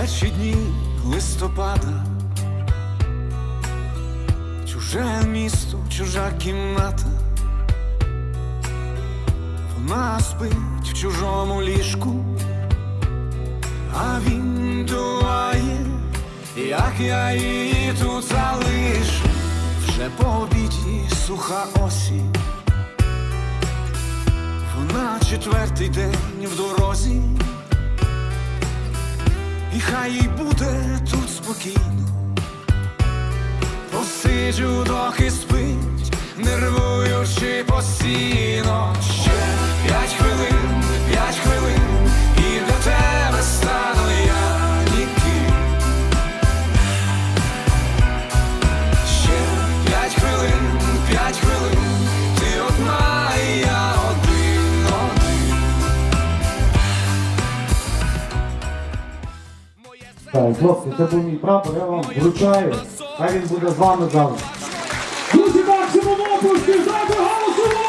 перші дні листопада, чуже місто, чужа кімната, вона спить в чужому ліжку, а він думає, як я її тут залишу, вже по обіді суха осінь. Вона четвертий день в дорозі, хай їй буде тут спокійно. Посиджу, доки спить, нервуючи постійно. Так, хлопці, це був мій прапор, я вам вручаю. Хай він буде з вами завжди. Друзі, максимум опусків, дайте голос